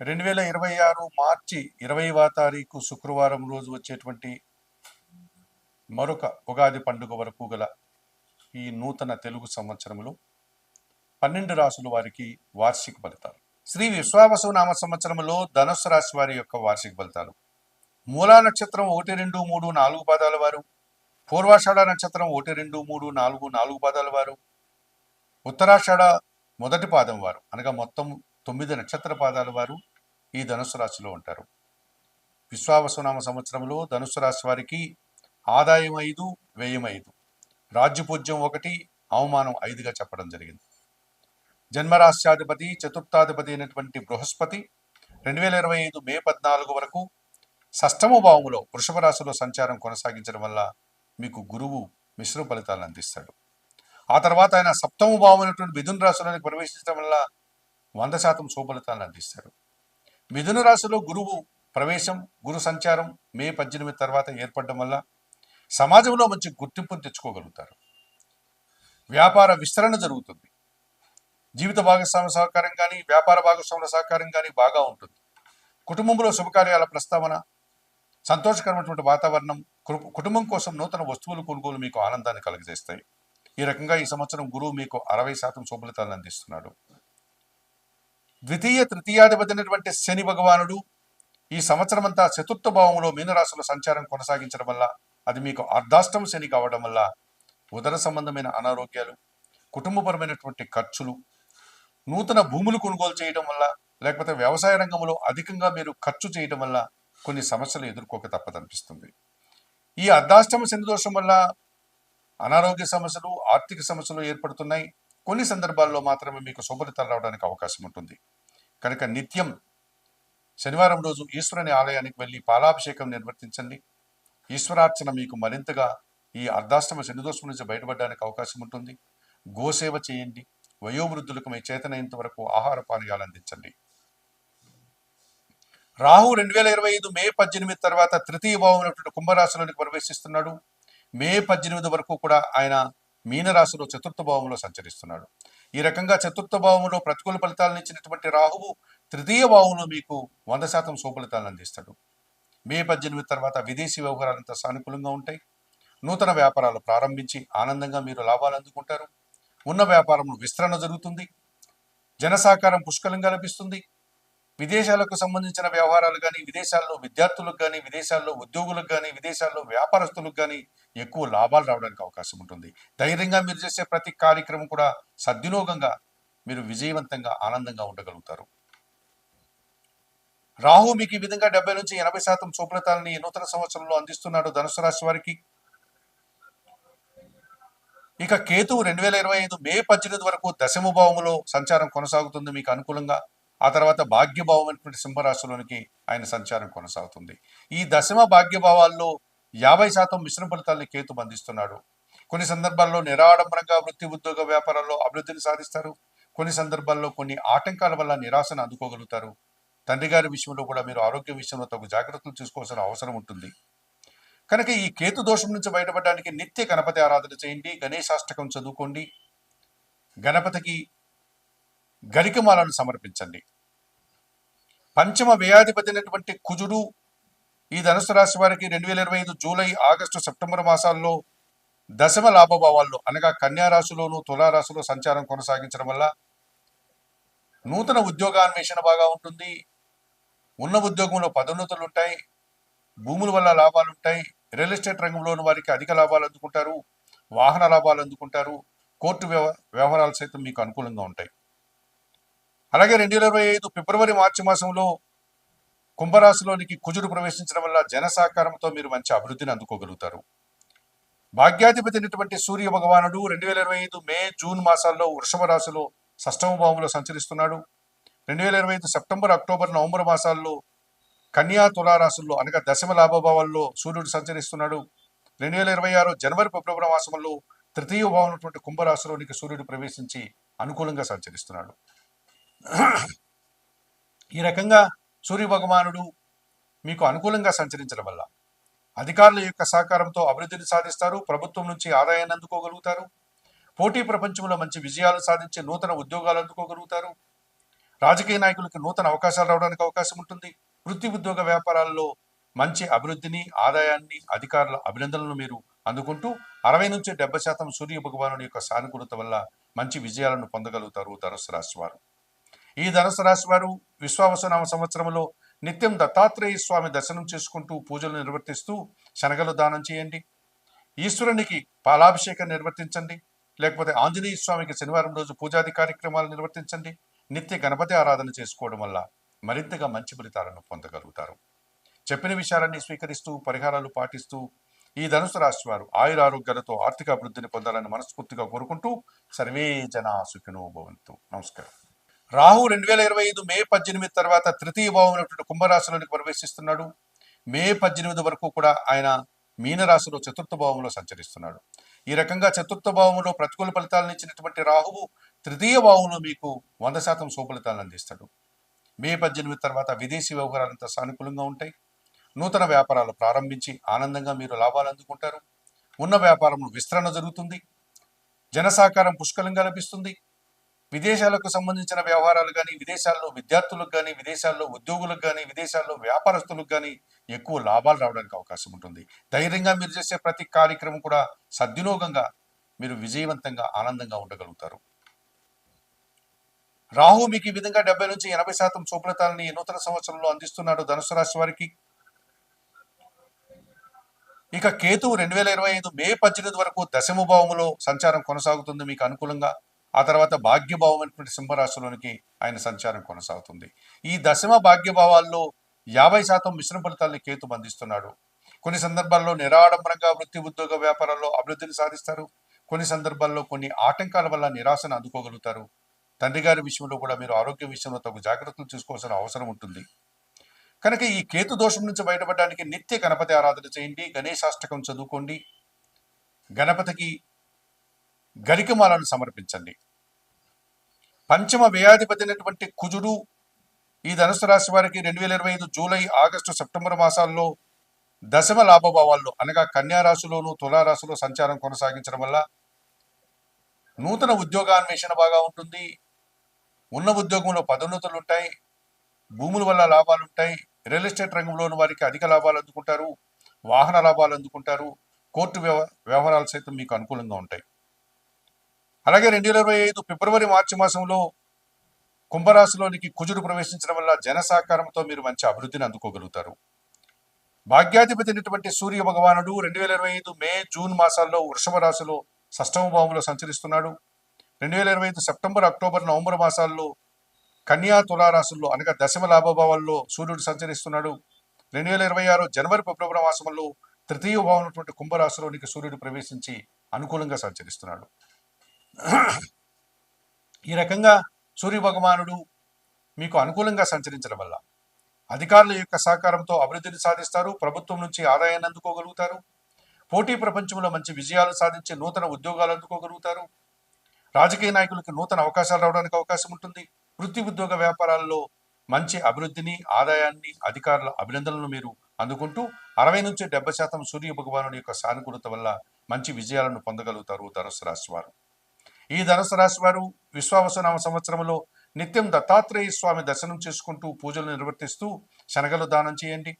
రెండు వేల ఇరవై ఆరు మార్చి ఇరవైవ తారీఖు శుక్రవారం రోజు వచ్చేటువంటి మరొక ఉగాది పండుగ వరకు గల ఈ నూతన తెలుగు సంవత్సరంలో పన్నెండు రాసుల వారికి వార్షిక ఫలితాలు. శ్రీ విశ్వావసు నామ సంవత్సరంలో ధనుసు రాశి వారి యొక్క వార్షిక ఫలితాలు. మూలా నక్షత్రం ఒకటి రెండు మూడు నాలుగు పాదాల వారు. పూర్వాషాఢ నక్షత్రం ఒకటి రెండు మూడు నాలుగు నాలుగు పాదాల వారు. ఉత్తరాషాఢ మొదటి పాదం వారు. అనగా మొత్తం తొమ్మిది నక్షత్ర పాదాల వారు ఈ ధనుసు రాశిలో ఉంటారు. విశ్వావసునామ సంవత్సరంలో ధనుసు రాశి వారికి ఆదాయం ఐదు వ్యయం ఐదు. రాజ్యపూజ్యం ఒకటి అవమానం ఐదుగా చెప్పడం జరిగింది. జన్మరాశ్యాధిపతి చతుర్థాధిపతి అయినటువంటి బృహస్పతి రెండు వేల ఇరవై ఐదు మే పద్నాలుగు వరకు షష్టమ భావములో వృషభ రాశిలో సంచారం కొనసాగించడం వల్ల మీకు గురువు మిశ్ర ఫలితాలను అందిస్తాడు. ఆ తర్వాత ఆయన సప్తమ భావమైనటువంటి మిథున రాశిలోనికి ప్రవేశించడం వల్ల వంద శాతం శుభలితాలను అందిస్తారు. మిథున రాశిలో గురువు ప్రవేశం గురు సంచారం మే పద్దెనిమిది తర్వాత ఏర్పడడం వల్ల సమాజంలో మంచి గుర్తింపును తెచ్చుకోగలుగుతారు. వ్యాపార విస్తరణ జరుగుతుంది. జీవిత భాగస్వామ్య సహకారం కానీ వ్యాపార భాగస్వామ్య సహకారం కానీ బాగా ఉంటుంది. కుటుంబంలో శుభకార్యాల ప్రస్తావన సంతోషకరమైనటువంటి వాతావరణం కుటుంబం కోసం నూతన వస్తువులు కొనుగోలు మీకు ఆనందాన్ని కలుగజేస్తాయి. ఈ రకంగా ఈ సంవత్సరం గురువు మీకు అరవై శాతం శుభలితాలను అందిస్తున్నాడు. ద్వితీయ తృతీయాధిపతినటువంటి శని భగవానుడు ఈ సంవత్సరం అంతా చతుర్థ భావంలో మీనరాశిలో సంచారం కొనసాగించడం వల్ల అది మీకు అర్ధాష్టం శని కావడం వల్ల ఉదర సంబంధమైన అనారోగ్యాలు కుటుంబపరమైనటువంటి ఖర్చులు నూతన భూములు కొనుగోలు చేయడం వల్ల లేకపోతే వ్యవసాయ రంగంలో అధికంగా మీరు ఖర్చు చేయడం వల్ల కొన్ని సమస్యలు ఎదుర్కోక తప్పదనిపిస్తుంది. ఈ అర్ధాష్టమ శని దోషం వల్ల అనారోగ్య సమస్యలు ఆర్థిక సమస్యలు ఏర్పడుతున్నాయి. కొన్ని సందర్భాల్లో మాత్రమే మీకు శుభలితాలు రావడానికి అవకాశం ఉంటుంది. కనుక నిత్యం శనివారం రోజు ఈశ్వరుని ఆలయానికి వెళ్ళి పాలాభిషేకం నిర్వర్తించండి. ఈశ్వరార్చన మీకు మరింతగా ఈ అర్ధాష్టమ శనిదోషం నుంచి బయటపడడానికి అవకాశం ఉంటుంది. గోసేవ చేయండి. వయోవృద్ధులకు మీ చేతనైనంత వరకు ఆహార పానీయాలు అందించండి. రాహు రెండు వేల ఇరవై ఐదు మే పద్దెనిమిది తర్వాత తృతీయ భావం కుంభరాశిలోనికి ప్రవేశిస్తున్నాడు. మే పద్దెనిమిది వరకు కూడా ఆయన మీనరాశిలో చతుర్థ భావంలో సంచరిస్తున్నాడు. ఈ రకంగా చతుర్థ భావంలో ప్రతికూల ఫలితాలను ఇచ్చినటువంటి రాహువు తృతీయ భావంలో మీకు వంద శాతం సుఫలితాలను అందిస్తాడు. మే పద్దెనిమిది తర్వాత విదేశీ వ్యవహారాలంతా సానుకూలంగా ఉంటాయి. నూతన వ్యాపారాలు ప్రారంభించి ఆనందంగా మీరు లాభాలు అందుకుంటారు. ఉన్న వ్యాపారంలో విస్తరణ జరుగుతుంది. జనసాకారం పుష్కలంగా లభిస్తుంది. విదేశాలకు సంబంధించిన వ్యవహారాలు కానీ విదేశాల్లో విద్యార్థులకు కానీ విదేశాల్లో ఉద్యోగులకు కానీ విదేశాల్లో వ్యాపారస్తులకు కానీ ఎక్కువ లాభాలు రావడానికి అవకాశం ఉంటుంది. ధైర్యంగా మీరు చేసే ప్రతి కార్యక్రమం కూడా సద్వినియోగంగా మీరు విజయవంతంగా ఆనందంగా ఉండగలుగుతారు. రాహు మీకు ఈ విధంగా డెబ్బై నుంచి ఎనభై శాతం శుభ్రతాలని నూతన సంవత్సరంలో అందిస్తున్నాడు ధనుసు రాశి వారికి. ఇక కేతువు రెండు వేల ఇరవై ఐదు మే పద్దెనిమిది వరకు దశమభావములో సంచారం కొనసాగుతుంది మీకు అనుకూలంగా. ఆ తర్వాత భాగ్యభావం అనేటువంటి సింహరాశిలోనికి ఆయన సంచారం కొనసాగుతుంది. ఈ దశమ భాగ్యభావాల్లో యాభై శాతం మిశ్రమ ఫలితాలని కేతు బంధిస్తున్నాడు కొన్ని సందర్భాల్లో నిరాడంబరంగా వృత్తి ఉద్యోగ వ్యాపారాల్లో అభివృద్ధిని సాధిస్తారు. కొన్ని సందర్భాల్లో కొన్ని ఆటంకాల వల్ల నిరాశను అందుకోగలుగుతారు. తండ్రి గారి విషయంలో కూడా మీరు ఆరోగ్య విషయంలో తగు జాగ్రత్తలు తీసుకోవాల్సిన అవసరం ఉంటుంది. కనుక ఈ కేతు దోషం నుంచి బయటపడడానికి నిత్య గణపతి ఆరాధన చేయండి. గణేశాష్టకం చదువుకోండి. గణపతికి గరికమాలను సమర్పించండి. పంచమ వ్యయాధిపతినటువంటి కుజుడు ఈ ధనుసు రాశి వారికి రెండు వేల ఇరవై ఐదు జూలై ఆగస్టు సెప్టెంబర్ మాసాల్లో దశమ లాభభావాల్లో అనగా కన్యారాశిలోను తులారాశిలో సంచారం కొనసాగించడం వల్ల నూతన ఉద్యోగాన్వేషణ బాగా ఉంటుంది. ఉన్న ఉద్యోగంలో పదోన్నతులు ఉంటాయి. భూముల వల్ల లాభాలు ఉంటాయి. రియల్ ఎస్టేట్ రంగంలోని వారికి అధిక లాభాలు అందుకుంటారు. వాహన లాభాలు అందుకుంటారు. కోర్టు వ్యవ వ్యవహారాలు సైతం మీకు అనుకూలంగా ఉంటాయి. అలాగే రెండు వేల ఇరవై ఐదు ఫిబ్రవరి మార్చి మాసంలో కుంభరాశిలోనికి కుజుడు ప్రవేశించడం వల్ల జన సహకారంతో మీరు మంచి అభివృద్ధిని అందుకోగలుగుతారు. భాగ్యాధిపతి అయినటువంటి సూర్య భగవానుడు రెండు వేల ఇరవై ఐదు మే జూన్ మాసాల్లో వృషభ రాశిలో షష్టమ భావంలో సంచరిస్తున్నాడు. రెండు వేల ఇరవై ఐదు సెప్టెంబర్ అక్టోబర్ నవంబర్ మాసాల్లో కన్యా తులారాశుల్లో అనగా దశమ లాభభావాల్లో సూర్యుడు సంచరిస్తున్నాడు. రెండు వేల ఇరవై ఆరు జనవరి ఫిబ్రవరి మాసంలో తృతీయ భావం ఉన్నటువంటి కుంభరాశిలోనికి సూర్యుడు ప్రవేశించి అనుకూలంగా సంచరిస్తున్నాడు. ఈ రకంగా సూర్య భగవానుడు మీకు అనుకూలంగా సంచరించడం వల్ల అధికారుల యొక్క సహకారంతో అభివృద్ధిని సాధిస్తారు ప్రభుత్వం నుంచి ఆదాయాన్ని అందుకోగలుగుతారు పోటీ ప్రపంచంలో మంచి విజయాలు సాధించి నూతన ఉద్యోగాలు అందుకోగలుగుతారు రాజకీయ నాయకులకు నూతన అవకాశాలు రావడానికి అవకాశం ఉంటుంది. వృత్తి ఉద్యోగ వ్యాపారాల్లో మంచి అభివృద్ధిని ఆదాయాన్ని అధికారుల అభినందనలు మీరు అందుకుంటూ అరవై నుంచి డెబ్బై శాతం సూర్య భగవానుడి యొక్క సానుకూలత వల్ల మంచి విజయాలను పొందగలుగుతారు ధనుసు రాశి వారు. ఈ ధనుసు రాశి వారు విశ్వావసనామ సంవత్సరంలో నిత్యం దత్తాత్రేయ స్వామి దర్శనం చేసుకుంటూ పూజలు నిర్వర్తిస్తూ శనగలు దానం చేయండి. ఈశ్వరునికి పాలాభిషేకం నిర్వర్తించండి. లేకపోతే ఆంజనేయ స్వామికి శనివారం రోజు పూజాది కార్యక్రమాలు నిర్వర్తించండి. నిత్య గణపతి ఆరాధన చేసుకోవడం వల్ల మరింతగా మంచి ఫలితాలను పొందగలుగుతారు. చెప్పిన విషయాలన్నీ స్వీకరిస్తూ పరిహారాలు పాటిస్తూ ఈ ధనుసు రాశి వారు ఆయురారోగ్యాలతో ఆర్థిక అభివృద్ధిని పొందాలని మనస్ఫూర్తిగా కోరుకుంటూ సర్వే జనా సుఖినో భవంతు. నమస్కారం. రాహు రెండు వేల ఇరవై ఐదు మే పద్దెనిమిది తర్వాత తృతీయ భావమైనటువంటి కుంభరాశిలోనికి ప్రవేశిస్తున్నాడు. మే పద్దెనిమిది వరకు కూడా ఆయన మీనరాశిలో చతుర్థ భావంలో సంచరిస్తున్నాడు. ఈ రకంగా చతుర్థ భావంలో ప్రతికూల ఫలితాలను ఇచ్చినటువంటి రాహువు తృతీయ భావంలో మీకు వంద శాతం సుఫలితాలను అందిస్తాడు. మే పద్దెనిమిది తర్వాత విదేశీ వ్యవహారాలంతా సానుకూలంగా ఉంటాయి. నూతన వ్యాపారాలు ప్రారంభించి ఆనందంగా మీరు లాభాలు అందుకుంటారు. ఉన్న వ్యాపారంలో విస్తరణ జరుగుతుంది. జనసాకారం పుష్కలంగా లభిస్తుంది. విదేశాలకు సంబంధించిన వ్యవహారాలు కానీ విదేశాల్లో విద్యార్థులకు కానీ విదేశాల్లో ఉద్యోగులకు కానీ విదేశాల్లో వ్యాపారస్తులకు కానీ ఎక్కువ లాభాలు రావడానికి అవకాశం ఉంటుంది. ధైర్యంగా మీరు చేసే ప్రతి కార్యక్రమం కూడా సద్వినియోగంగా మీరు విజయవంతంగా ఆనందంగా ఉండగలుగుతారు. రాహు మీకు ఈ విధంగా డెబ్బై నుంచి ఎనభై శాతం శుభ్రతాలని నూతన సంవత్సరంలో అందిస్తున్నాడు ధనుసు రాశి వారికి. ఇక కేతువు రెండు వేల ఇరవై ఐదు మే పద్దెనిమిది వరకు దశమభావములో సంచారం కొనసాగుతుంది. మీకు అనుకూలంగా ఆ తర్వాత భాగ్యభావం అనేటువంటి సింహరాశిలోనికి ఆయన సంచారం కొనసాగుతుంది. ఈ దశమ భాగ్యభావాల్లో యాభై శాతం మిశ్రమ ఫలితాలని కేతు అందిస్తున్నాడు కొన్ని సందర్భాల్లో నిరాడంబరంగా వృత్తి ఉద్యోగ వ్యాపారాల్లో అభివృద్ధిని సాధిస్తారు. కొన్ని సందర్భాల్లో కొన్ని ఆటంకాల వల్ల నిరాశను అందుకోగలుగుతారు. తండ్రి గారి విషయంలో కూడా మీరు ఆరోగ్య విషయంలో తగు జాగ్రత్తలు తీసుకోవాల్సిన అవసరం ఉంటుంది. కనుక ఈ కేతు దోషం నుంచి బయటపడడానికి నిత్య గణపతి ఆరాధన చేయండి. గణేశాష్టకం చదువుకోండి. గణపతికి గరికమాలను సమర్పించండి. పంచమ వ్యయాధిపతి అయినటువంటి కుజుడు ఈ ధనుసు రాశి వారికి రెండు వేల ఇరవై ఐదు జూలై ఆగస్టు సెప్టెంబర్ మాసాల్లో దశమ లాభభావాల్లో అనగా కన్యా రాశిలోను తులారాశిలో సంచారం కొనసాగించడం వల్ల నూతన ఉద్యోగాన్వేషణ బాగా ఉంటుంది. ఉన్న ఉద్యోగంలో పదోన్నతులు ఉంటాయి భూముల వల్ల లాభాలు ఉంటాయి రియల్ ఎస్టేట్ రంగంలోని వారికి అధిక లాభాలు అందుకుంటారు. వాహన లాభాలు అందుకుంటారు. కోర్టు వ్యవ వ్యవహారాలు సైతం మీకు అనుకూలంగా ఉంటాయి. అలాగే రెండు వేల ఇరవై ఐదు ఫిబ్రవరి మార్చి మాసంలో కుంభరాశిలోనికి కుజుడు ప్రవేశించడం వల్ల జన సహకారంతో మీరు మంచి అభివృద్ధిని అందుకోగలుగుతారు. భాగ్యాధిపతి అయినటువంటి సూర్య భగవానుడు రెండు వేల ఇరవై ఐదు మే జూన్ మాసాల్లో వృషభ రాశిలో షష్టమ భావంలో సంచరిస్తున్నాడు. రెండు వేల ఇరవై ఐదు సెప్టెంబర్ అక్టోబర్ నవంబర్ మాసాల్లో కన్యా తులారాశుల్లో అనగా దశమ లాభభావాల్లో సూర్యుడు సంచరిస్తున్నాడు. రెండు వేల ఇరవై ఆరు జనవరి ఫిబ్రవరి మాసంలో తృతీయ భావం ఉన్నటువంటి కుంభరాశిలోనికి సూర్యుడు ప్రవేశించి అనుకూలంగా సంచరిస్తున్నాడు. ఈ రకంగా సూర్య భగవానుడు మీకు అనుకూలంగా సంచరించడం వల్ల అధికారుల యొక్క సహకారంతో అభివృద్ధిని సాధిస్తారు ప్రభుత్వం నుంచి ఆదాయాన్ని అందుకోగలుగుతారు పోటీ ప్రపంచంలో మంచి విజయాలు సాధించి నూతన ఉద్యోగాలు అందుకోగలుగుతారు రాజకీయ నాయకులకు నూతన అవకాశాలు రావడానికి అవకాశం ఉంటుంది వృత్తి ఉద్యోగ వ్యాపారాల్లో మంచి అభివృద్ధిని ఆదాయాన్ని అధికారుల అభినందనలు మీరు అందుకుంటూ అరవై నుంచి డెబ్బై శాతం సూర్య భగవానుడి యొక్క సానుకూలత వల్ల మంచి విజయాలను పొందగలుగుతారు ధనుసు రాశి వారు. ఈ ధనుసు రాశి వారు విశ్వావసనామ సంవత్సరంలో నిత్యం దత్తాత్రేయ స్వామి దర్శనం చేసుకుంటూ పూజలు నిర్వర్తిస్తూ శనగలు దానం చేయండి.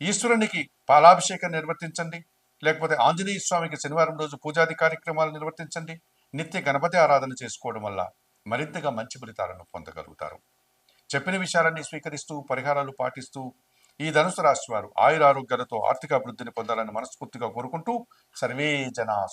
ఈశ్వరునికి పాలాభిషేకం నిర్వర్తించండి. లేకపోతే ఆంజనేయ స్వామికి శనివారం రోజు పూజాది కార్యక్రమాలు నిర్వర్తించండి. నిత్య గణపతి ఆరాధన చేసుకోవడం వల్ల మరింతగా మంచి ఫలితాలను పొందగలుగుతారు. చెప్పిన విషయాలన్నీ స్వీకరిస్తూ పరిహారాలు పాటిస్తూ ఈ ధనుసు రాశి వారు ఆయురారోగ్యాలతో ఆర్థిక అభివృద్ధిని పొందాలని మనస్ఫూర్తిగా కోరుకుంటూ సర్వే జన